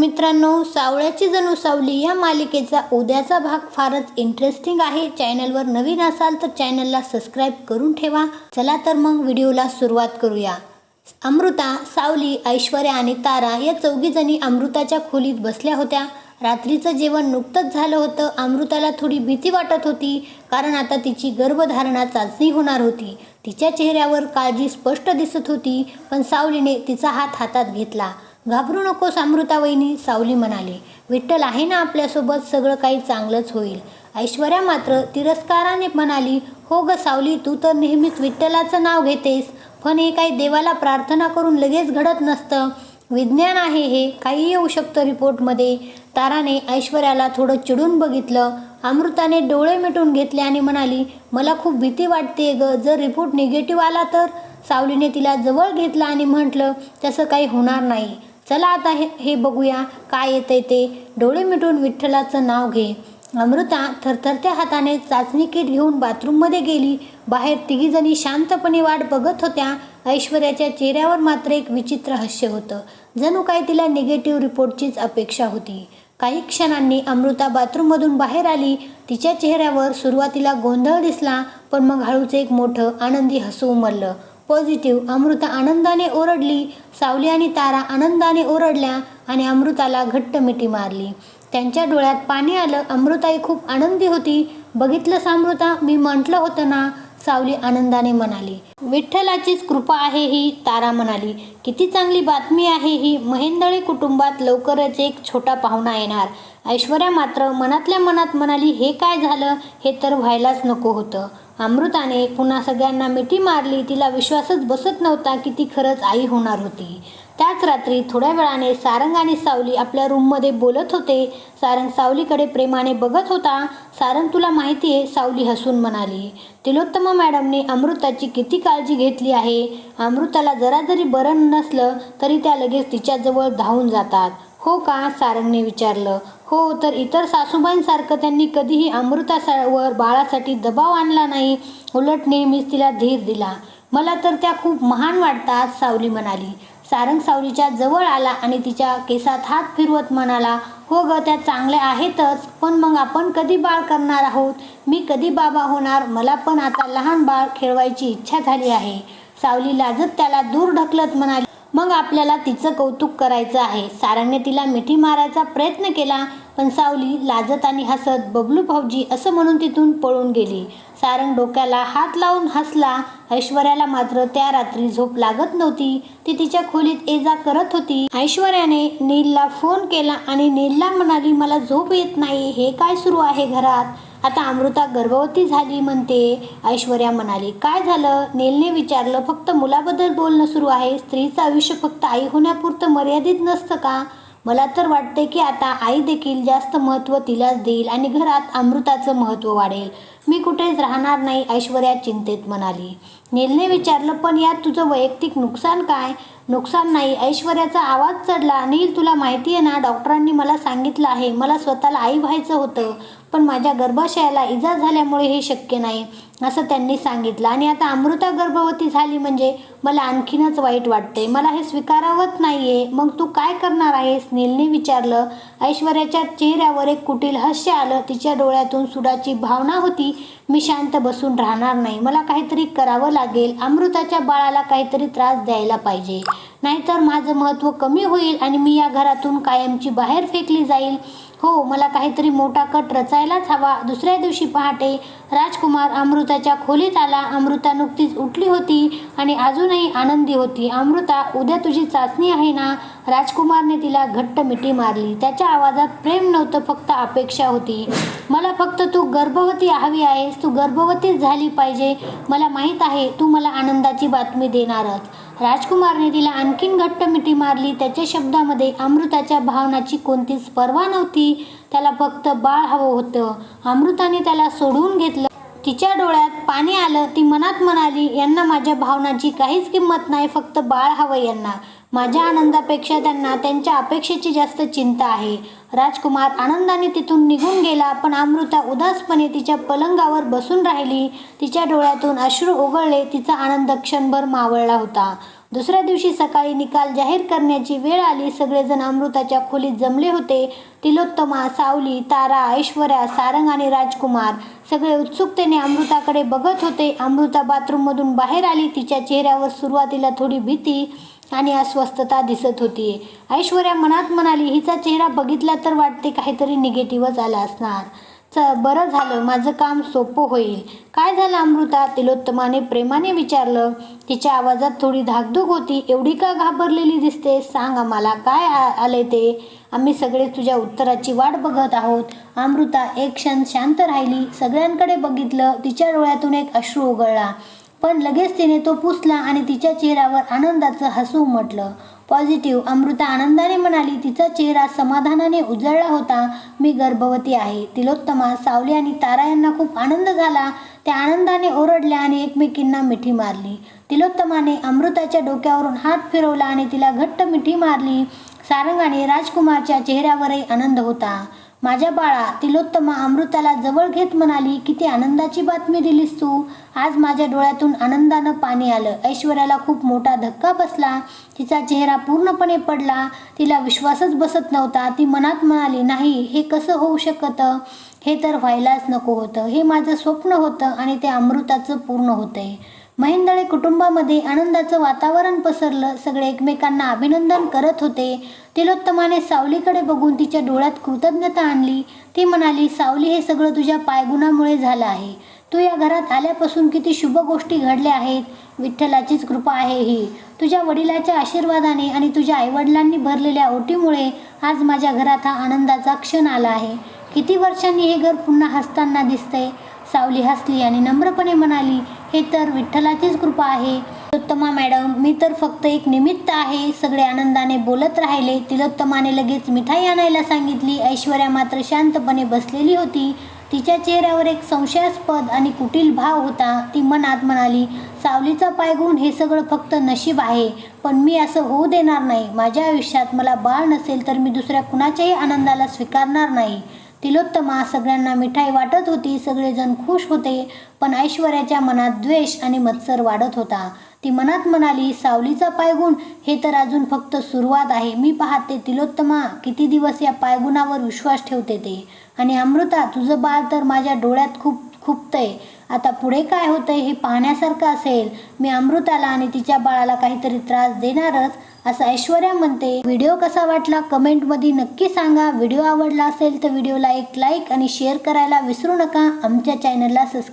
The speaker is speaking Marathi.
मित्रांनो सावळ्याची जणू सावली या मालिकेचा उद्याचा भाग फारच इंटरेस्टिंग आहे. चॅनलवर नवीन असाल तर चॅनलला सबस्क्राईब करून ठेवा. चला तर मग व्हिडिओला सुरुवात करूया. अमृता सावली ऐश्वर्या आणि तारा या चौघीजणी अमृताच्या खोलीत बसल्या होत्या. रात्रीचं जेवण नुकतंच झालं होतं. अमृताला थोडी भीती वाटत होती कारण आता तिची गर्भधारणा चाचणी होणार होती. तिच्या चेहऱ्यावर काळजी स्पष्ट दिसत होती पण सावलीने तिचा हात हातात घेतला. घाबरू नकोस अमृतावहिनी सावली म्हणाली. विठ्ठल आहे ना आपल्यासोबत? सगळं काही चांगलंच होईल. ऐश्वर्या मात्र तिरस्काराने म्हणाली हो ग सावली तू तर नेहमीच विठ्ठलाचं नाव घेतेस. पण हे काही देवाला प्रार्थना करून लगेच घडत नसतं. विज्ञान आहे हे. काही येऊ शकतं रिपोर्टमध्ये. ताराने ऐश्वर्याला थोडं चिडून बघितलं. अमृताने डोळे मिटून घेतले आणि म्हणाली मला खूप भीती वाटते ग. जर रिपोर्ट निगेटिव्ह आला तर? सावलीने तिला जवळ घेतलं आणि म्हटलं तसं काही होणार नाही. चला आता हे हे बघूया काय येतंय ते. डोळे मिटून विठ्ठलाचं नाव घे. अमृता थरथरत्या हाताने चाचणी किट घेऊन बाथरूममध्ये गेली. बाहेर तिघीजणी शांतपणे वाट बघत होत्या. ऐश्वर्याच्या चेहऱ्यावर मात्र एक विचित्र हास्य होतं. जणू काय तिला निगेटिव्ह रिपोर्टचीच अपेक्षा होती. काही क्षणांनी अमृता बाथरूममधून बाहेर आली. तिच्या चेहऱ्यावर सुरुवातीला गोंधळ दिसला पण मग हळूच एक मोठं आनंदी हसू उमरलं पॉझिटिव्ह अमृता आनंदाने ओरडली सावली आणि तारा आनंदाने ओरडल्या आणि अमृताला घट्ट मिठी मारली. त्यांच्या डोळ्यात पाणी आलं अमृताई खूप आनंदी होती. बघितलंस अमृता? मी म्हटलं होतं ना सावली आनंदाने म्हणाली. विठ्ठलाचीच कृपा आहे ही तारा म्हणाली. किती चांगली बातमी आहे ही महेंदळे कुटुंबात लवकरच एक छोटा पाहुणा येणार. ऐश्वर्या मात्र मनातल्या मनात म्हणाली हे काय झालं? हे तर व्हायलाच नको होतं. अमृताने पुन्हा सगळ्यांना मिठी मारली. तिला विश्वासच बसत नव्हता की ती खरंच आई होणार होती. त्याच रात्री थोड्या वेळाने सारंग आणि सावली आपल्या रूममध्ये बोलत होते. सारंग सावलीकडे प्रेमाने बघत होता. सारंग तुला माहिती आहे सावली हसून म्हणाली तिलोत्तमा मॅडमने अमृताची किती काळजी घेतली आहे. अमृताला जरा जरी बरं नसलं तरी त्या लगेच तिच्याजवळ धावून जातात. हो का? सारंगने विचारलं. हो तर इतर सासूबाईंसारखं त्यांनी कधीही अमृतावर बाळासाठी दबाव आणला नाही. उलट नेहमीच तिला धीर दिला. मला तर त्या खूप महान वाटतात सावली म्हणाली. सारंग सावलीच्या जवळ आला आणि तिच्या केसात हात फिरवत म्हणाला हो ग त्या चांगल्या आहेतच पण मग आपण कधी बाळ करणार आहोत? मी कधी बाबा होणार? मला पण आता लहान बाळ खेळवायची इच्छा झाली आहे. सावली लाजत त्याला दूर ढकलत म्हणाली मग आपल्याला तिचं कौतुक करायचं आहे. सारंगने तिला मिठी मारायचा प्रयत्न केला पण सावली लाजत आणि हसत बबलू भाऊजी असं म्हणून तिथून पळून गेली. सारंग डोक्याला हात लावून हसला. ऐश्वर्याला मात्र त्या रात्री झोप लागत नव्हती. ती तिच्या खोलीत ये जा करत होती. ऐश्वर्याने नीलला फोन केला आणि नीलला म्हणाली मला झोप येत नाही. हे काय सुरू आहे घरात? आता अमृता गर्भवती झाली म्हणते. ऐश्वर्या म्हणाली काय झालं? नेलने विचारलं फक्त मुलाबद्दल बोलणं सुरू आहे. स्त्रीचं आयुष्य फक्त आई होण्यापुरतं मर्यादित नसतं का? मला तर वाटते की आता आई देखील जास्त महत्त्व तिलाच देईल आणि घरात अमृताचं महत्त्व वाढेल. मी कुठेच राहणार नाही ऐश्वर्या चिंतेत म्हणाली. नीलने विचारलं पण यात तुझं वैयक्तिक नुकसान काय? नुकसान नाही. ऐश्वर्याचा आवाज चढला नील तुला माहिती आहे ना डॉक्टरांनी मला सांगितलं आहे. मला स्वतःला आई व्हायचं होतं. पण माझ्या गर्भाशयाला इजा झाल्यामुळे हे शक्य नाही असं त्यांनी सांगितलं. आणि आता अमृता गर्भवती झाली म्हणजे मला आणखीनच वाईट वाटते मला हे स्वीकारावत नाही आहे मग तू काय करणार आहेस? नीलने विचारलं. ऐश्वर्याच्या चेहऱ्यावर एक कुटील हास्य आलं. तिच्या डोळ्यातून सुडाची भावना होती. मी शांत बसून राहणार नाही. मला काहीतरी करावं लागेल. अमृताच्या बाळाला काहीतरी त्रास द्यायला पाहिजे. नाहीतर माझं महत्त्व कमी होईल आणि मी या घरातून कायमची बाहेर फेकली जाईल. हो मला काहीतरी मोठा कट रचायलाच हवा. दुसऱ्या दिवशी पहाटे राजकुमार अमृताच्या खोलीत आला. अमृता नुकतीच उठली होती आणि अजूनही आनंदी होती. अमृता उद्या तुझी चाचणी आहे ना? राजकुमारने तिला घट्ट मिठी मारली. त्याच्या आवाजात प्रेम नव्हतं फक्त अपेक्षा होती. मला फक्त तू गर्भवती हवी आहेस. तू गर्भवतीच झाली पाहिजे. मला माहीत आहे तू मला आनंदाची बातमी देणारच. राजकुमारने तिला आणखीन घट्ट मिठी मारली. त्याच्या शब्दामध्ये अमृताच्या भावनाची कोणतीच पर्वा नव्हती त्याला फक्त बाळ हवं होतं. अमृताने त्याला सोडवून घेतलं. तिच्या डोळ्यात पाणी आलं. ती मनात म्हणाली यांना माझ्या भावनाची काहीच किंमत नाही फक्त बाळ हवं यांना. माझ्या आनंदापेक्षा त्यांना त्यांच्या अपेक्षेची जास्त चिंता आहे. राजकुमार आनंदाने तिथून निघून गेला पण अमृता उदासपणे तिच्या पलंगावर बसून राहिली. तिच्या डोळ्यातून अश्रू ओघळले तिचा आनंद क्षणभर मावळला होता. दुसऱ्या दिवशी सकाळी निकाल जाहीर करण्याची वेळ आली. सगळेजण अमृताच्या खोलीत जमले होते. तिलोत्तमा सावली तारा ऐश्वर्या सारंग आणि राजकुमार सगळे उत्सुकतेने अमृताकडे बघत होते. अमृता बाथरूममधून बाहेर आली. तिच्या चेहऱ्यावर सुरुवातीला थोडी भीती आणि अस्वस्थता दिसत होती. ऐश्वर्या मनात म्हणाली हिचा चेहरा बघितला तर वाटते काहीतरी निगेटिव्हच आला असणार. च बरं झालं माझं काम सोपं होईल. काय झालं अमृता? तिलोत्तमाने प्रेमाने विचारलं तिच्या आवाजात थोडी धाकधूक होती. एवढी का घाबरलेली दिसते? सांग आम्हाला काय आ- आले ते? आम्ही सगळे तुझ्या उत्तराची वाट बघत आहोत. अमृता एक क्षण शांत राहिली. सगळ्यांकडे बघितलं तिच्या डोळ्यातून एक अश्रू उगळला पण लगेच तिने तो पुसला आणि तिच्या चेहऱ्यावर आनंदाचं हसू उमटलं पॉझिटिव्ह अमृता आनंदाने म्हणाली तिचा चेहरा समाधानाने उजळला होता. मी गर्भवती आहे. तिलोत्तमा सावली आणि तारा यांना खूप आनंद झाला. त्या आनंदाने ओरडल्या आणि एकमेकींना मिठी मारली. तिलोत्तमाने अमृताच्या डोक्यावरून हात फिरवला आणि तिला घट्ट मिठी मारली. सारंगाने राजकुमारच्या चेहऱ्यावरही आनंद होता. माझ्या बाळा तिलोत्तमा अमृताला जवळ घेत म्हणाली किती आनंदाची बातमी दिलीस तू. आज माझ्या डोळ्यातून आनंदानं पाणी आलं. ऐश्वर्याला खूप मोठा धक्का बसला. तिचा चेहरा पूर्णपणे पडला. तिला विश्वासच बसत नव्हता. ती मनात म्हणाली नाही हे कसं होऊ शकतं? हे तर व्हायलाच नको होतं. हे माझं स्वप्न होतं आणि ते अमृताचं पूर्ण होतंय. महिंदळे कुटुंबामध्ये आनंदाचं वातावरण पसरलं. सगळे एकमेकांना अभिनंदन करत होते. तिलोत्तमाने सावलीकडे बघून तिच्या डोळ्यात कृतज्ञता आणली. ती म्हणाली सावली हे सगळं तुझ्या पायगुणामुळे झालं आहे. तू या घरात आल्यापासून किती शुभ गोष्टी घडल्या आहेत. विठ्ठलाचीच कृपा आहे ही. तुझ्या वडिलाच्या आशीर्वादाने आणि तुझ्या आईवडिलांनी भरलेल्या ओटीमुळे आज माझ्या घरात हा आनंदाचा क्षण आला आहे. किती वर्षांनी हे घर पुन्हा हसताना दिसतंय. सावली हसली आणि नम्रपणे म्हणाली हे तर विठ्ठलाचीच कृपा आहे. तिलोत्तमा मॅडम मी तर फक्त एक निमित्त आहे. सगळे आनंदाने बोलत राहिले. तिलोत्तमाने लगेच मिठाई आणायला सांगितली. ऐश्वर्या मात्र शांतपणे बसलेली होती. तिच्या चेहऱ्यावर एक संशयास्पद आणि कुटील भाव होता. ती मनात म्हणाली सावलीचा पायगुण हे सगळं फक्त नशीब आहे. पण मी असं होऊ देणार नाही. माझ्या आयुष्यात मला बाळ नसेल तर मी दुसऱ्या कुणाच्याही आनंदाला स्वीकारणार नाही. तिलोत्तमा सगळ्यांना मिठाई वाटत होती सगळेजण खुश होते पण ऐश्वर्याच्या मनात द्वेष आणि मत्सर वाढत होता. ती मनात म्हणाली सावलीचा पायगुण हे तर अजून फक्त सुरुवात आहे. मी पाहते तिलोत्तमा किती दिवस या पायगुणावर विश्वास ठेवते ते. आणि अमृता तुझं बाळ तर माझ्या डोळ्यात खूप खुपतंय. आता पुढे काय होतंय हे पाहण्यासारखं असेल. मी अमृताला आणि तिच्या बाळाला काहीतरी त्रास देणारच असं ऐश्वर्या म्हणते. व्हिडिओ कसा वाटला कमेंटमध्ये नक्की सांगा. व्हिडिओ आवडला असेल तर व्हिडिओला एक लाईक आणि शेअर करायला विसरू नका. आमच्या चॅनलला सबस्क्राईब